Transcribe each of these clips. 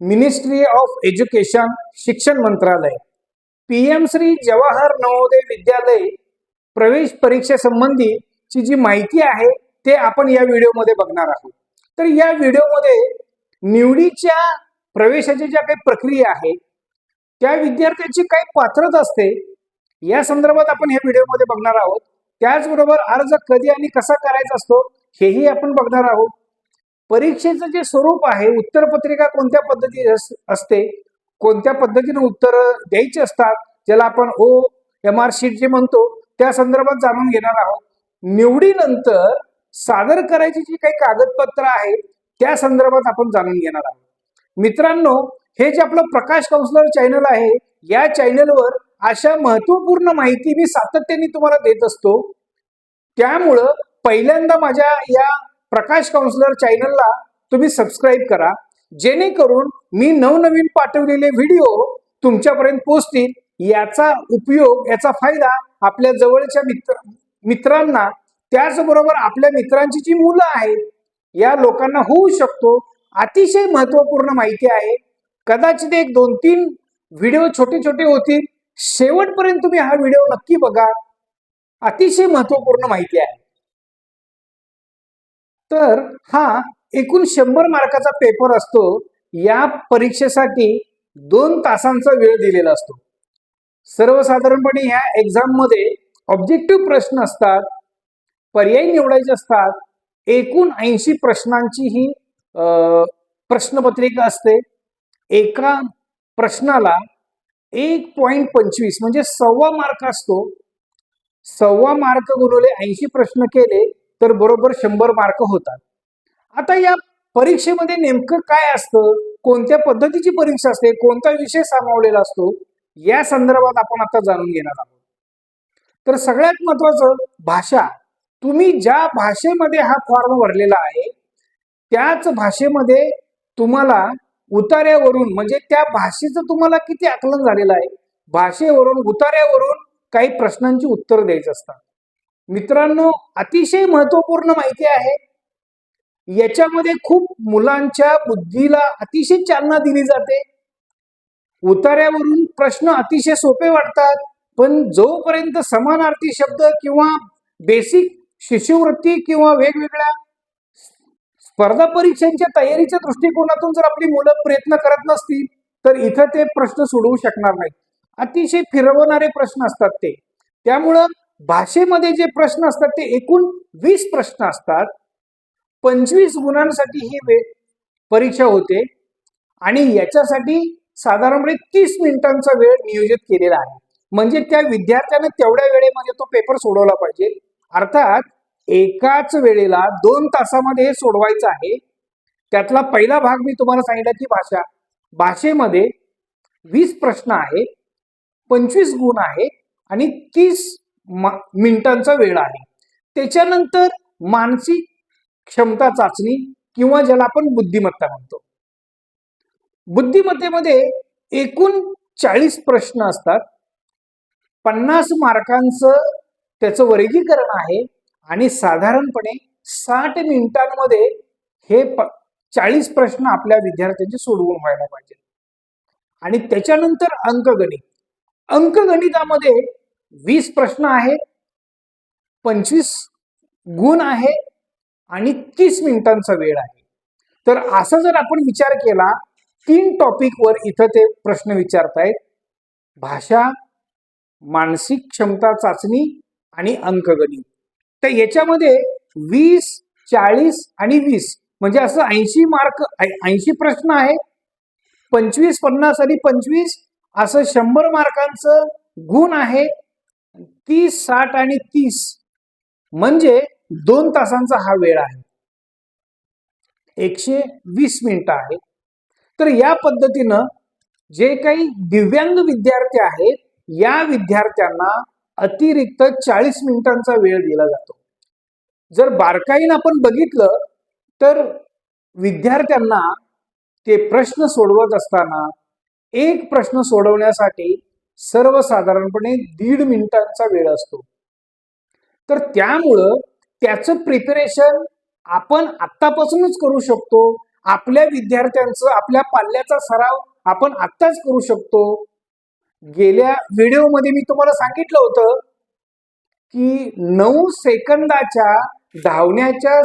Ministry of education शिक्षण मंत्रालय P M Shri Jawahar Navodaya Vidyalaya प्रवेश परीक्षेसंबंधीची जी माहिती आहे ते आपण या व्हिडिओमध्ये बघणार आहोत. तर या व्हिडिओमध्ये निवडीच्या प्रवेशाची ज्या काही प्रक्रिया आहे त्या विद्यार्थ्यांची काही पात्रता असते या संदर्भात आपण ह्या व्हिडिओमध्ये बघणार आहोत. त्याचबरोबर अर्ज कधी आणि कसा करायचा असतो हेही आपण बघणार आहोत. परीक्षेचं जे स्वरूप आहे उत्तरपत्रिका कोणत्या पद्धती अस- असते? कोणत्या पद्धतीने उत्तर द्यायची असतात? ज्याला आपण ओ एम आर शीट जे म्हणतो त्या संदर्भात जाणून घेणार आहोत. निवडीनंतर सादर करायची जी काही कागदपत्र आहेत त्या संदर्भात आपण जाणून घेणार आहोत. मित्रांनो हे जे आपलं प्रकाश काउन्सिलर चॅनल आहे या चॅनलवर अशा महत्त्वपूर्ण माहिती मी सातत्याने तुम्हाला देत असतो. त्यामुळं पहिल्यांदा माझ्या या प्रकाश काउन्सिलर चॅनलला तुम्ही सबस्क्राईब करा. जेणेकरून मी नवनवीन पाठवलेले व्हिडिओ तुमच्यापर्यंत पोहोचतील. याचा उपयोग याचा फायदा आपल्या जवळच्या मित्र मित्रांना त्याचबरोबर आपल्या मित्रांची जी मुलं आहेत या लोकांना होऊ शकतो. अतिशय महत्त्वपूर्ण माहिती आहे. कदाचित एक दोन तीन व्हिडिओ छोटे छोटे होतील. शेवटपर्यंत तुम्ही हा व्हिडिओ नक्की बघा. अतिशय महत्त्वपूर्ण माहिती आहे. तर हा एकूण शंभर मार्काचा पेपर असतो. या परीक्षेसाठी दोन तासांचा वेळ दिलेला असतो. सर्वसाधारणपणे ह्या एक्झाममध्ये ऑब्जेक्टिव्ह प्रश्न असतात पर्याय निवडायचे असतात एकूण ऐंशी प्रश्नांची ही प्रश्नपत्रिका असते. एका प्रश्नाला एक पॉइंट पंचवीस म्हणजे सव्वा मार्क असतो. सव्वा मार्क गुणवले ऐंशी प्रश्न केले तर बरोबर शंभर मार्क होतात. आता या परीक्षेमध्ये नेमकं काय असतं? कोणत्या पद्धतीची परीक्षा असते? कोणता विषय सामावलेला असतो? या संदर्भात आपण आता जाणून घेणार आहोत. तर सगळ्यात महत्वाचं भाषा. तुम्ही ज्या भाषेमध्ये हा फॉर्म भरलेला आहे त्याच भाषेमध्ये तुम्हाला उतार्यावरून म्हणजे त्या भाषेचं तुम्हाला किती आकलन झालेलं आहे? भाषेवरून उतार्यावरून काही प्रश्नांची उत्तर द्यायची असतात. मित्रांनो अतिशय महत्त्वपूर्ण माहिती आहे. याच्यामध्ये खूप मुलांच्या बुद्धीला अतिशय चालना दिली जाते. उतार्यावरून प्रश्न अतिशय सोपे वाटतात पण जोपर्यंत समानार्थी शब्द किंवा बेसिक शिष्यवृत्ती किंवा वेगवेगळ्या स्पर्धा परीक्षांच्या तयारीच्या दृष्टिकोनातून जर आपली मुलं प्रयत्न करत नसतील तर इथं ते प्रश्न सोडवू शकणार नाहीत. अतिशय फिरवणारे प्रश्न असतात ते. त्यामुळं भाषेमध्ये जे प्रश्न असतात ते एकूण वीस प्रश्न असतात. पंचवीस गुणांसाठी ही वे परीक्षा होते. आणि याच्यासाठी साधारणपणे तीस मिनिटांचा वेळ नियोजित केलेला आहे. म्हणजे त्या विद्यार्थ्याने तेवढ्या वेळेमध्ये तो पेपर सोडवला पाहिजे. अर्थात एकाच वेळेला दोन तासामध्ये हे सोडवायचं आहे. त्यातला पहिला भाग मी तुम्हाला सांगितला की भाषा. भाषेमध्ये वीस प्रश्न आहे पंचवीस गुण आहे आणि तीस मिनिटांचा वेळ आहे. त्याच्यानंतर मानसिक क्षमता चाचणी किंवा ज्याला आपण बुद्धिमत्ता म्हणतो. बुद्धिमत्तेमध्ये एकूण चाळीस प्रश्न असतात. पन्नास मार्कांचं त्याचं वर्गीकरण आहे आणि साधारणपणे साठ मिनिटांमध्ये हे प चाळीस प्रश्न आपल्या विद्यार्थ्यांचे सोडवून व्हायला पाहिजे. आणि त्याच्यानंतर अंकगणित. अंकगणितामध्ये वीस प्रश्न आहेत पंचवीस गुण आहे आणि तीस मिनिटांचा वेळ आहे. तर असा जर आपण विचार केला तीन टॉपिकवर इथं ते प्रश्न विचारतायत. भाषा मानसिक क्षमता चाचणी आणि अंकगणित. तर याच्यामध्ये वीस चाळीस आणि वीस म्हणजे असं ऐंशी मार्क ऐंशी प्रश्न आहे पंचवीस पन्नास आणि पंचवीस असं शंभर मार्कांचं गुण आहे तीस साठ आणि तीस म्हणजे दोन तासांचा हा वेळ आहे. एकशे वीस मिनिटं आहे. तर या पद्धतीनं जे काही दिव्यांग विद्यार्थी आहेत या विद्यार्थ्यांना अतिरिक्त चाळीस मिनिटांचा वेळ दिला जातो. जर बारकाईनं आपण बघितलं तर विद्यार्थ्यांना ते प्रश्न सोडवत असताना एक प्रश्न सोडवण्यासाठी सर्वसाधारणपणे दीड मिनिटांचा वेळ असतो. तर त्यामुळं त्याचं प्रिपरेशन आपण आत्तापासूनच करू शकतो. आपल्या विद्यार्थ्यांचं आपल्या पाल्याचा सराव आपण आत्ताच करू शकतो. गेल्या व्हिडिओमध्ये मी तुम्हाला सांगितलं होतं की नऊ सेकंदाच्या धावण्याच्या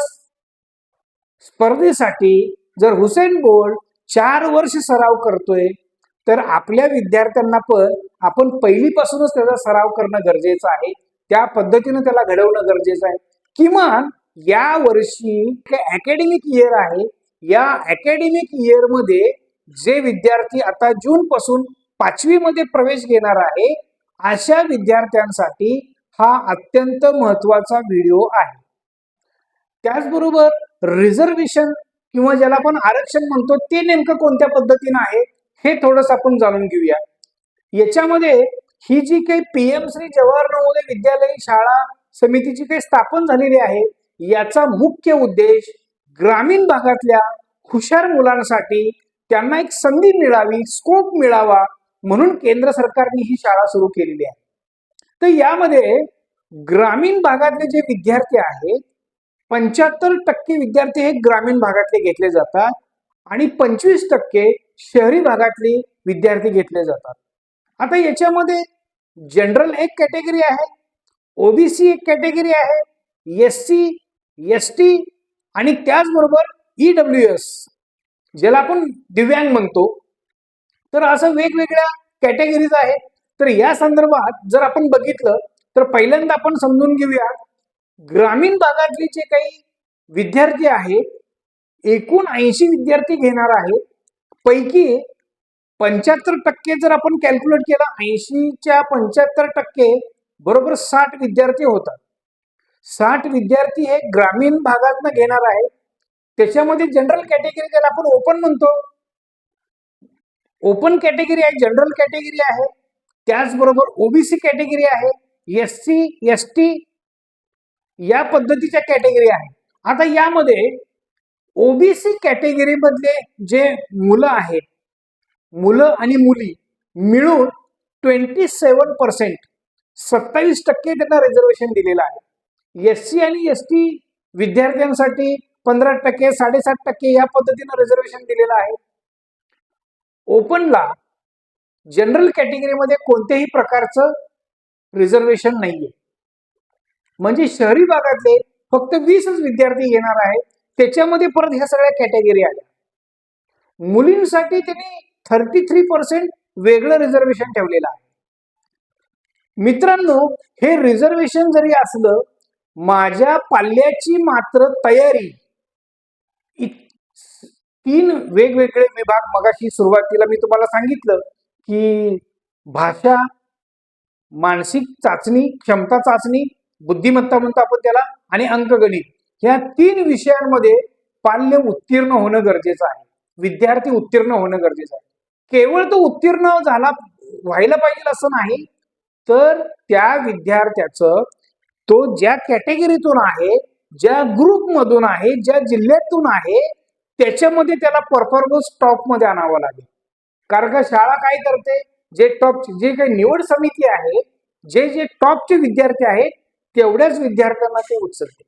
स्पर्धेसाठी जर हुसेन बोल्ड चार वर्ष सराव करतोय तर आपल्या विद्यार्थ्यांना पण आपण पहिलीपासूनच त्याचा सराव करणं गरजेचं आहे. त्या पद्धतीनं त्याला घडवणं गरजेचं आहे. किमान या वर्षी अकॅडमिक इयर आहे. या अकॅडमिक इयरमध्ये जे विद्यार्थी आता जून पासून पाचवी मध्ये प्रवेश घेणार आहे अशा विद्यार्थ्यांसाठी हा अत्यंत महत्त्वाचा व्हिडिओ आहे. त्याचबरोबर रिझर्वेशन किंवा ज्याला आपण आरक्षण म्हणतो ते नेमकं कोणत्या पद्धतीनं आहे हे थोडस आपण जाणून घेऊया. याच्यामध्ये ही जी काही पीएम श्री जवाहर नवोदय विद्यालय शाळा समितीची काही स्थापन झालेली आहे याचा मुख्य उद्देश ग्रामीण भागातल्या हुशार मुलांसाठी त्यांना एक संधी मिळावी स्कोप मिळावा म्हणून केंद्र सरकारने ही शाळा सुरू केलेली आहे. तर यामध्ये ग्रामीण भागातले जे विद्यार्थी आहेत पंच्याहत्तर टक्के विद्यार्थी हे ग्रामीण भागातले घेतले जातात आणि पंचवीस टक्के शहरी भागातले विद्यार्थी घेतले जातात. आता याच्यामध्ये जनरल एक कॅटेगरी आहे ओबीसी एक कॅटेगरी आहे एस सी एस टी आणि त्याचबरोबर ई डब्ल्यू एस ज्याला आपण दिव्यांग म्हणतो. तर असं वेगवेगळ्या कॅटेगरीज आहेत. तर या संदर्भात जर आपण बघितलं तर पहिल्यांदा आपण समजून घेऊया ग्रामीण भागातले जे काही विद्यार्थी आहेत एकूण ऐंशी विद्यार्थी घेणार आहेत. पैकी पंच्याहत्तर टक्के जर आपण कॅल्क्युलेट केला ऐंशीच्या पंच्याहत्तर टक्के बरोबर साठ विद्यार्थी होतात. साठ विद्यार्थी हे ग्रामीण भागातनं घेणार आहे त्याच्यामध्ये जनरल कॅटेगरी ज्याला आपण ओपन म्हणतो ओपन कॅटेगरी आहे जनरल कॅटेगरी आहे. त्याचबरोबर ओबीसी कॅटेगरी आहे एस सी एस टी या पद्धतीच्या कॅटेगरी आहे. आता यामध्ये ओबीसी कॅटेगरीमधले जे मुलं आहेत मुलं आणि मुली मिळून ट्वेंटी सेवन पर्सेंट सत्तावीस टक्के त्यांना रिझर्वेशन दिलेलं आहे. एस सी आणि एस टी विद्यार्थ्यांसाठी पंधरा टक्के साडेसात टक्के या पद्धतीनं रिझर्वेशन दिलेलं आहे. ओपनला जनरल कॅटेगरीमध्ये कोणत्याही प्रकारचं रिझर्वेशन नाहीये. म्हणजे शहरी भागातले फक्त वीसच विद्यार्थी येणार आहेत त्याच्यामध्ये परत ह्या सगळ्या कॅटेगरी आल्या. मुलींसाठी त्यांनी थर्टी थ्री पर्सेंट वेगळं रिझर्वेशन ठेवलेलं आहे. मित्रांनो हे रिझर्वेशन जरी असलं माझ्या पाल्याची मात्र तयारी तीन वेगवेगळे विभाग मगाशी सुरुवातीला मी तुम्हाला सांगितलं की भाषा मानसिक चाचणी क्षमता चाचणी बुद्धिमत्ता म्हणतो आपण त्याला आणि अंकगणित. या तीन विषयांमध्ये पाल्य उत्तीर्ण होणं गरजेचं आहे. विद्यार्थी उत्तीर्ण होणं गरजेचं आहे. केवळ तो उत्तीर्ण झाला व्हायला पाहिजे असं नाही. तर त्या विद्यार्थ्याचं तो ज्या कॅटेगरीतून आहे ज्या ग्रुपमधून आहे ज्या जिल्ह्यातून आहे त्याच्यामध्ये त्याला परफॉर्मन्स टॉपमध्ये आणावं लागेल. कारण का शाळा काय करते? जे टॉप जे काही निवड समिती आहे जे जे टॉपचे विद्यार्थी आहेत तेवढ्याच विद्यार्थ्यांना ते उचलते.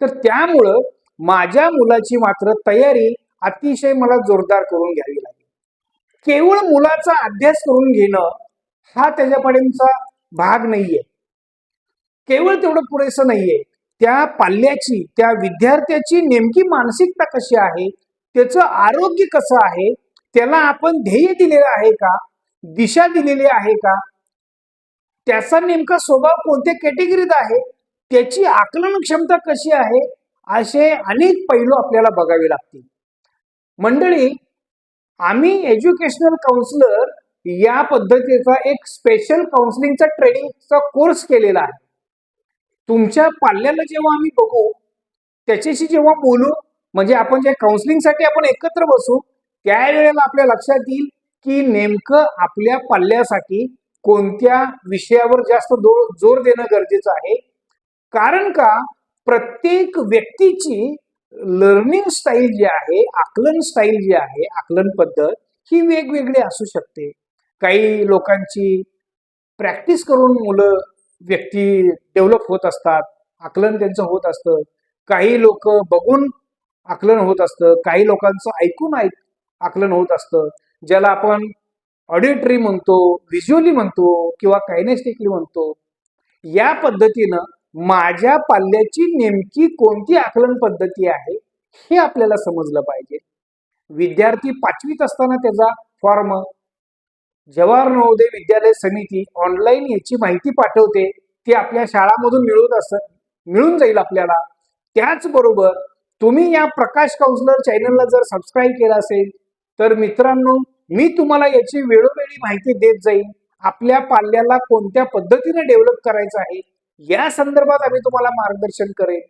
तर त्यामुळं माझ्या मुलाची मात्र तयारी अतिशय मला जोरदार करून घ्यावी लागेल. केवळ मुलाचा अभ्यास करून घेणं हा त्याच्यापर्यंतचा भाग नाहीये. केवळ तेवढं पुरेसं नाहीये. त्या पाल्याची त्या विद्यार्थ्याची नेमकी मानसिकता कशी आहे त्याचं आरोग्य कसं आहे त्याला आपण ध्येय दिलेलं आहे का दिशा दिलेली आहे का त्याचा नेमका स्वभाव कोणत्या कॅटेगरीत आहे त्याची आकलन क्षमता कशी आहे असे अनेक पैलू आपल्याला बघावे लागतील. मंडळी आम्ही एज्युकेशनल काउन्सिलर या पद्धतीचा एक स्पेशल काउन्सिलिंगचा ट्रेनिंगचा कोर्स केलेला आहे. तुमच्या पाल्याला जेव्हा आम्ही बघू त्याच्याशी जेव्हा बोलू म्हणजे आपण ज्या काउन्सिलिंगसाठी आपण एकत्र बसू त्यावेळेला आपल्या लक्षात येईल की नेमकं आपल्या पाल्यासाठी कोणत्या विषयावर जास्त जोर देणं गरजेचं आहे. कारण का? प्रत्येक व्यक्तीची लर्निंग स्टाईल जी आहे आकलन स्टाईल जी आहे आकलन पद्धत ही वेगवेगळी असू शकते. काही लोकांची प्रॅक्टिस करून मुलं व्यक्ती डेव्हलप होत असतात आकलन त्यांचं होत असतं. काही लोक बघून आकलन होत असतं काही लोकांचं ऐकून ऐक आकलन होत असतं. ज्याला आपण ऑडिटरी म्हणतो व्हिज्युअली म्हणतो किंवा कायनेस्टिकली म्हणतो या पद्धतीनं माझ्या पाल्याची नेमकी कोणती आकलन पद्धती आहे हे आपल्याला समजलं पाहिजे. विद्यार्थी पाचवीत असताना त्याचा फॉर्म जवाहर नवोदय विद्यालय समिती ऑनलाईन याची माहिती पाठवते. ती आपल्या शाळामधून मिळून अस मिळून जाईल आपल्याला. त्याचबरोबर तुम्ही या प्रकाश काउन्सिलर चॅनलला जर सबस्क्राईब केलं असेल तर मित्रांनो मी तुम्हाला याची वेळोवेळी माहिती देत जाईल आपल्या पाल्याला कोणत्या पद्धतीने डेव्हलप करायचं आहे या संदर्भात आम्ही तुम्हाला मार्गदर्शन करेन.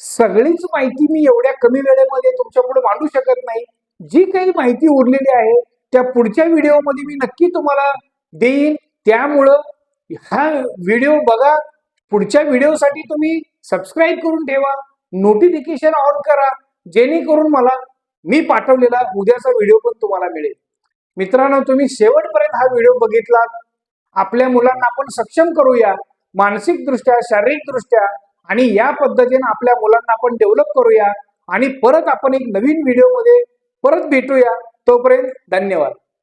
सगळीच माहिती मी एवढ्या कमी वेळेमध्ये तुमच्यापुढे मांडू शकत नाही. जी काही माहिती उरलेली आहे त्या पुढच्या व्हिडिओमध्ये मी नक्की तुम्हाला देईन. त्यामुळं हा व्हिडिओ बघा. पुढच्या व्हिडिओसाठी तुम्ही सबस्क्राईब करून ठेवा. नोटिफिकेशन ऑन करा. जेणेकरून मला मी पाठवलेला उद्याचा व्हिडिओ पण तुम्हाला मिळेल. मित्रांनो तुम्ही शेवटपर्यंत हा व्हिडिओ बघितला आपल्या मुलांना आपण सक्षम करूया. मानसिकदृष्ट्या शारीरिकदृष्ट्या आणि या पद्धतीने आपल्या मुलांना आपण डेव्हलप करूया आणि परत आपण एक नवीन व्हिडिओमध्ये परत भेटूया. तोपर्यंत धन्यवाद.